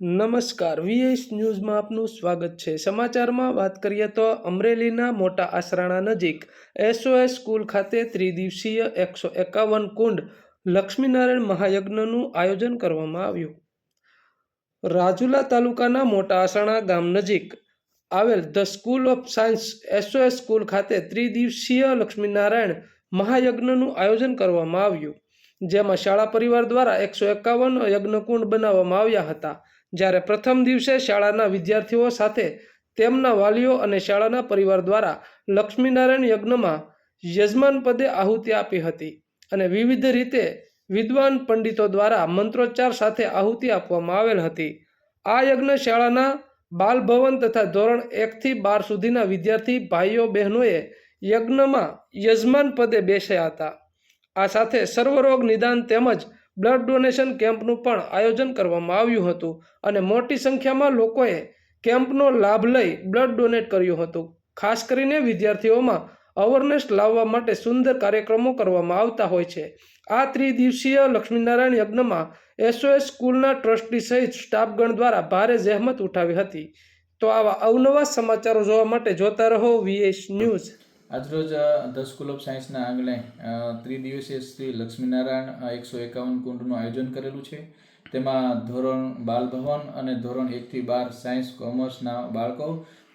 નમસ્કાર. વીએસ ન્યૂઝમાં આપનું સ્વાગત છે. સમાચારમાં વાત કરીએ તો અમરેલીના મોટા આસરાણા નજીક એસઓએસ સ્કૂલ ખાતે ત્રિદિવસીય એકસો એકાવન કુંડ લક્ષ્મીનારાયણ મહાયજ્ઞનું આયોજન કરવામાં આવ્યું. રાજુલા તાલુકાના મોટા આસરાણા ગામ નજીક આવેલ the school of science SOS school ખાતે ત્રિદિવસીય લક્ષ્મીનારાયણ મહાયજ્ઞનું આયોજન કરવામાં આવ્યું, જેમાં શાળા પરિવાર દ્વારા એકસો એકાવન યજ્ઞકુંડ બનાવવામાં આવ્યા હતા. જ્યારે પ્રથમ દિવસે શાળાના વિદ્યાર્થીઓ સાથે તેમના વાલીઓ અને શાળાના પરિવાર દ્વારા લક્ષ્મીનારાયણ યજ્ઞમાં યજમાન પદે આહુતિ આપી હતી અને વિવિધ રીતે વિદ્વાન પંડિતો દ્વારા મંત્રોચ્ચાર સાથે આહુતિ આપવામાં આવેલ હતી. આ યજ્ઞ શાળાના બાલભવન તથા ધોરણ એકથી બાર સુધીના વિદ્યાર્થી ભાઈઓ બહેનોએ યજ્ઞમાં યજમાન પદે બેસ્યા હતા. આ સાથે સર્વરોગ નિદાન તેમજ બ્લડ ડોનેશન કેમ્પનું પણ આયોજન કરવામાં આવ્યું હતું અને મોટી સંખ્યામાં લોકોએ કેમ્પનો લાભ લઈ બ્લડ ડોનેટ કર્યું હતું. ખાસ કરીને વિદ્યાર્થીઓમાં અવેરનેસ લાવવા માટે સુંદર કાર્યક્રમો કરવામાં આવતા હોય છે. આ ત્રિદિવસીય લક્ષ્મીનારાયણ યજ્ઞમાં એસઓએસ સ્કૂલના ટ્રસ્ટી સહિત સ્ટાફગણ દ્વારા ભારે જહેમત ઉઠાવી હતી. તો આવા અવનવા સમાચારો જોવા માટે જોતા રહો વીએસ ન્યૂઝ. આજરોજ ધ સ્કૂલ ઓફ સાયન્સના આંગણે ત્રિદિવસીય શ્રી લક્ષ્મીનારાયણ એકસો એકાવન કુંડનું આયોજન કરેલું છે. તેમાં ધોરણ બાલભવન અને ધોરણ એકથી બાર સાયન્સ કોમર્સના બાળકો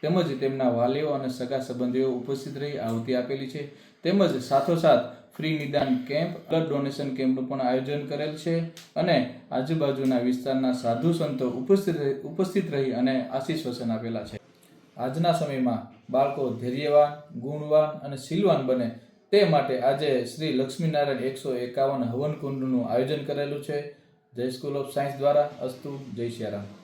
તેમજ તેમના વાલીઓ અને સગા સંબંધીઓ ઉપસ્થિત રહી આહુતિ આપેલી છે. તેમજ સાથોસાથ ફ્રી નિદાન કેમ્પ, બ્લડ ડોનેશન કેમ્પનું પણ આયોજન કરેલ છે અને આજુબાજુના વિસ્તારના સાધુ સંતો ઉપસ્થિત ઉપસ્થિત રહી અને આશીષ વચન આપેલા છે. આજના સમયમાં બાળકો ધૈર્યવાન, ગુણવાન અને શીલવાન બને તે માટે આજે શ્રી લક્ષ્મીનારાયણ એકસો એકાવન હવન કુંડનું આયોજન કરેલું છે. જય સ્કૂલ ઓફ સાયન્સ દ્વારા અસ્તુ, જય સિયારામ